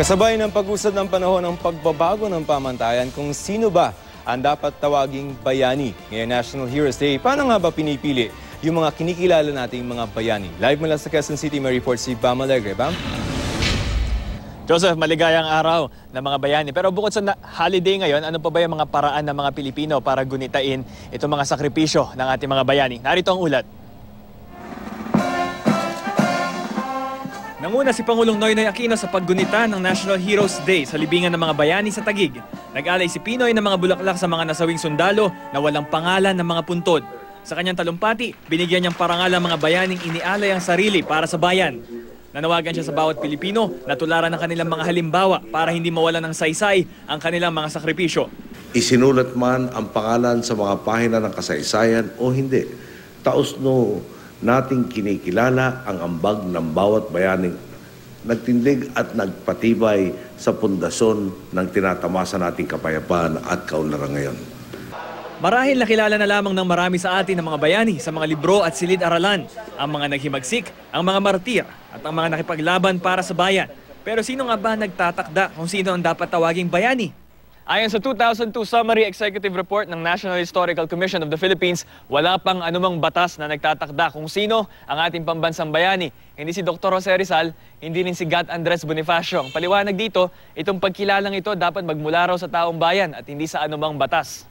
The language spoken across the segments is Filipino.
Kasabay ng pag-usad ng panahon ng pagbabago ng pamantayan kung sino ba ang dapat tawaging bayani. Ngayon National Heroes Day, paano nga ba pinipili yung mga kinikilala nating mga bayani? Live mula sa Quezon City, may report si Bam Alegre. Bam? Joseph, maligayang araw ng mga bayani. Pero bukod sa holiday ngayon, ano pa ba yung mga paraan ng mga Pilipino para gunitain itong mga sakripisyo ng ating mga bayani? Narito ang ulat. Nanguna si Pangulong Noynoy Aquino sa paggunita ng National Heroes Day sa libingan ng mga bayani sa Tagig. Nag-alay si Pinoy ng mga bulaklak sa mga nasawing sundalo na walang pangalan ng mga puntod. Sa kanyang talumpati, binigyan niyang parangal ang mga bayaning inialay ang sarili para sa bayan. Nanawagan siya sa bawat Pilipino na tularan ng kanilang mga halimbawa para hindi mawalan ng saysay ang kanilang mga sakripisyo. isinulat man ang pangalan sa mga pahina ng kasaysayan o hindi. Taos no nating kinikilala ang ambag ng bawat bayaning nagtindig at nagpatibay sa pundasyon ng tinatamasa nating kapayapaan at kaunlaran ngayon. Marahil nakilala na lamang ng marami sa atin ng mga bayani sa mga libro at silid-aralan, ang mga naghimagsik, ang mga martir, at ang mga nakipaglaban para sa bayan. Pero sino nga ba nagtatakda kung sino ang dapat tawaging bayani? Ayon sa 2002 Summary Executive Report ng National Historical Commission of the Philippines, wala pang anumang batas na nagtatakda kung sino ang ating pambansang bayani. Hindi si Dr. Jose Rizal, hindi rin si Gat Andres Bonifacio. Ang paliwanag dito, itong pagkilalang ito dapat magmula raw sa taong bayan at hindi sa anumang batas.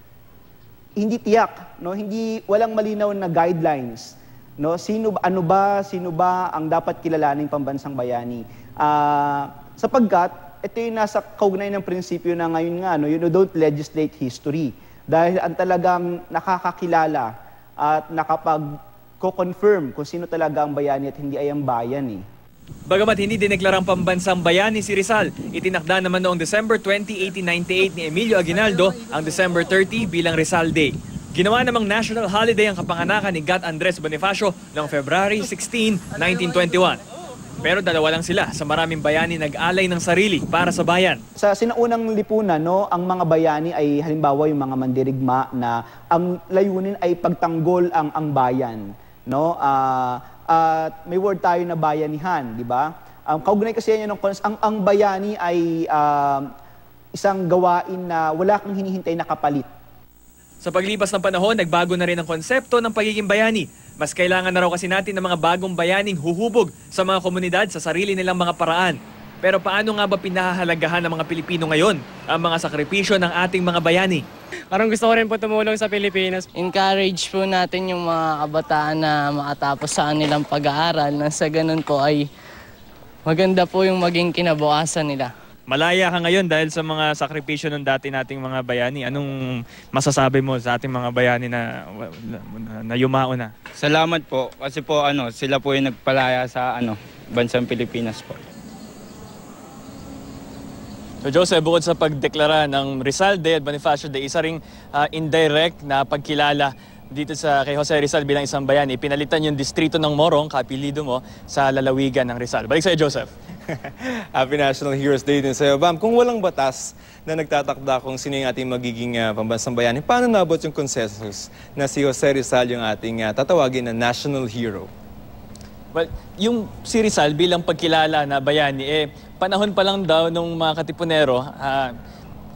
hindi tiyak, no? Hindi walang malinaw na guidelines, no? Sino ano ba, sino ba ang dapat kilalaning pambansang bayani? Ah, sapagkat ito yung nasa kaugnay ng prinsipyo na ngayon nga, no, you don't legislate history. Dahil ang talagang nakakakilala at nakapag-confirm kung sino talaga ang bayani at hindi ay ang bayan eh. Bagamat hindi dineklarang pambansang bayani si Rizal, itinakda naman noong December 20, 1898 ni Emilio Aguinaldo ang December 30 bilang Rizal Day. Ginawa namang national holiday ang kapanganakan ni Gat Andres Bonifacio noong February 16, 1921. Pero dalawa lang sila sa maraming bayani nag-alay ng sarili para sa bayan. Sa sinaunang lipunan, no, ang mga bayani ay halimbawa yung mga mandirigma na ang layunin ay pagtanggol ang ang bayan, no? Ah, at may word tayo na bayanihan, di ba? Ang kaugnay kasi yan ng ang ang bayani ay um, isang gawain na wala kang hinihintay na kapalit. Sa paglipas ng panahon, nagbago na rin ang konsepto ng pagiging bayani. Mas kailangan na raw kasi natin ng mga bagong bayaning huhubog sa mga komunidad sa sarili nilang mga paraan. Pero paano nga ba pinahahalagahan ng mga Pilipino ngayon ang mga sakripisyo ng ating mga bayani? Parang gusto ko rin po tumulong sa Pilipinas. encourage po natin yung mga kabataan na makatapos sa kanilang pag-aaral na sa ganun po ay maganda po yung maging kinabukasan nila. Malaya ka ngayon dahil sa mga sakripisyo ng dati nating mga bayani. Anong masasabi mo sa ating mga bayani na, na, na yumao na? Salamat po kasi po ano, sila po yung nagpalaya sa ano, bansang Pilipinas po. So Joseph, bukod sa pagdeklara ng Rizal Day at Bonifacio Day, isa ring ah, indirect na pagkilala dito sa kay Jose Rizal bilang isang bayani. Pinalitan yung distrito ng Morong, kapilido mo, sa lalawigan ng Rizal. Balik sa'yo, Joseph. Happy National Heroes Day din sa'yo. Bam, kung walang batas na nagtatakda kung sino yung ating magiging ah, pambansang bayani, paano nabot yung consensus na si Jose Rizal yung ating ah, tatawagin na national hero? Well, yung si Rizal bilang pagkilala na bayani, eh, panahon pa lang daw nung mga katipunero, ah,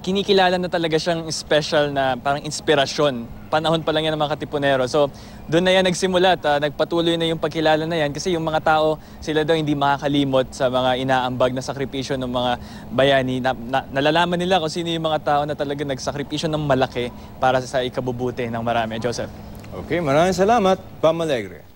kinikilala na talaga siyang special na parang inspirasyon. Panahon pa lang yan ng mga katipunero. So, doon na yan nagsimula at ah, nagpatuloy na yung pagkilala na yan kasi yung mga tao, sila daw hindi makakalimot sa mga inaambag na sakripisyo ng mga bayani. Na, na- nalalaman nila kung sino yung mga tao na talaga nagsakripisyo ng malaki para sa ikabubuti ng marami. Joseph. Okay, maraming salamat. Bam Alegre.